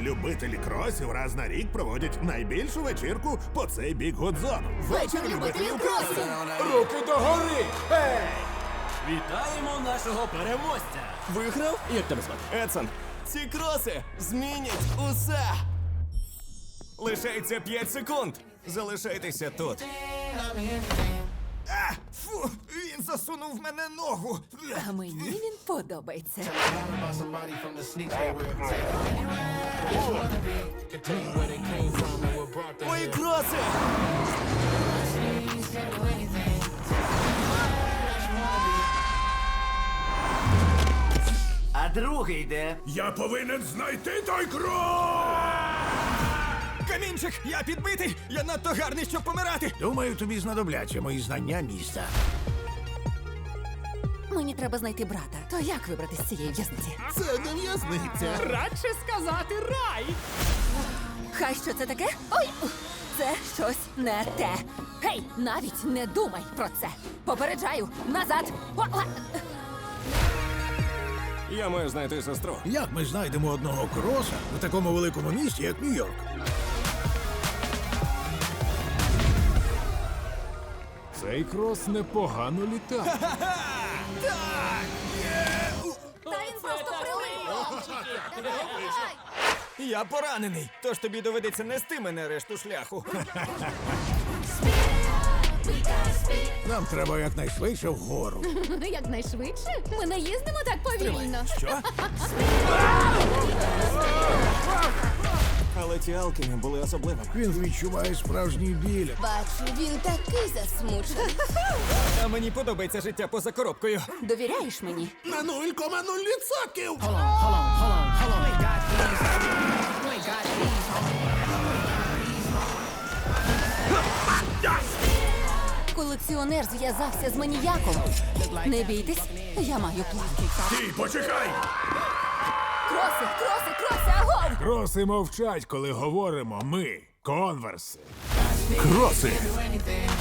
Любителі кросів раз на рік проводять найбільшу вечірку по цей бік Гудзону. Вечір любителів кросів! Руки догори! Ей! Вітаємо нашого переможця! Виграв? Як тебе звати? Едсон, ці кроси змінять усе! Лишається 5 секунд. Залишайтеся тут. А, фу, він засунув в мене ногу. А мені він подобається. Мої кроси! А другий де? Я повинен знайти той крос! Камінчик, я підбитий! Я надто гарний, щоб помирати! Думаю, тобі знадобляться мої знання міста. Мені треба знайти брата. То як вибрати з цієї в'язниці? Це не в'язниця. Радше сказати рай! Хай що це таке? Ой! Це щось не те. Гей, навіть не думай про це. Попереджаю, назад! О! Я маю знайти сестру. Як ми знайдемо одного кроса в такому великому місті, як Нью-Йорк? Цей крос непогано літає. Та він просто прилип! Я поранений, тож тобі доведеться нести мене решту шляху. Нам треба якнайшвидше вгору. Якнайшвидше? Ми не їздимо так повільно. Що? Ці алкіни були особливими. Він відчуває справжній біль. Бачу, він такий засмучений. А мені подобається життя поза коробкою. Довіряєш мені? На 0,0%! Колекціонер зв'язався з маніяком. Не бійтесь, я маю план. Стій, почекай! Кроси, мовчать, коли говоримо ми, конверси. Кроси!